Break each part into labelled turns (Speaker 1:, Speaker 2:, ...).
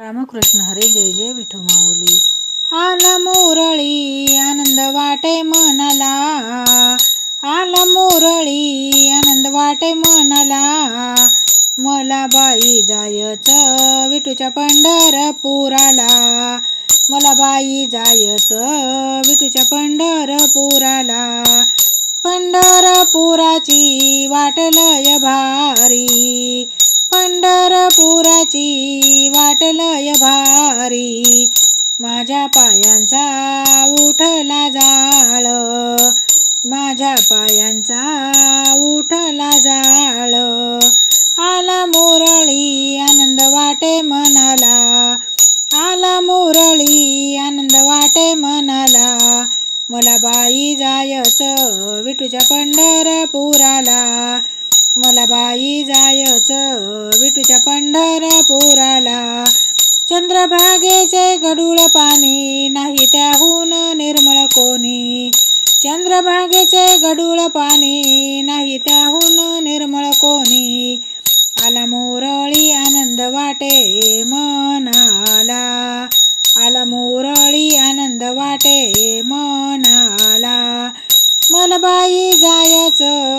Speaker 1: रामकृष्ण हरे जय जय विठू माऊली. आला मोरळी आनंद वाटे मनाला. आला मोरळी आनंद वाटे मनाला. मला बाई जायचं विठूच्या पंढरपुराला. मला बाई जायचं विठूच्या पंढरपुराला. पंढरपुराची वाटलय भारी. पंढरपुराची वाटलय भारी. माझ्या पायांचा उठला जाळ. माझ्या पायांचा उठला जाळ. आला मुरळी आनंद वाटे मनाला. आला मुरळी आनंद वाटे मनाला. मला बाई जायचं विठूच्या पंढरपुराला. मला बाई जायचं विठूच्या पंढरपुराला. चंद्रभागेचे गडूळ पाणी नाही त्याहून निर्मळ कोणी. चंद्रभागेचे गडूळ पाणी नाही त्याहून निर्मळ कोणी. आला मोरळी आनंद वाटे मनाला. आला मोरळी आनंद वाटे मनाला. मला बाई जायचं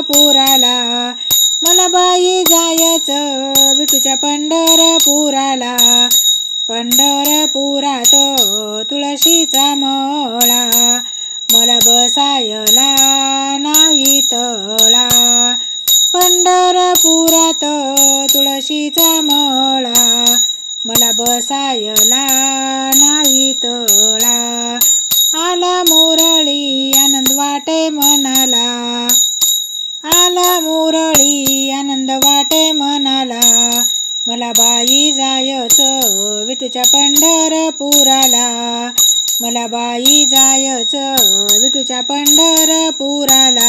Speaker 1: पंढरपुराला मला बाई जायचं विठूच्या पंढरपुराला. पंढरपुरात तुळशीचा मळा. मला बसायला नाही तळा. पंढरपुरात तुळशीचा मळा. मला बसायला नाही तळा. आनंद म्हणाला मला बाई जायचं विठूच्या पंढरपुराला. मला बाई जायचं विठूच्या पंढरपुराला.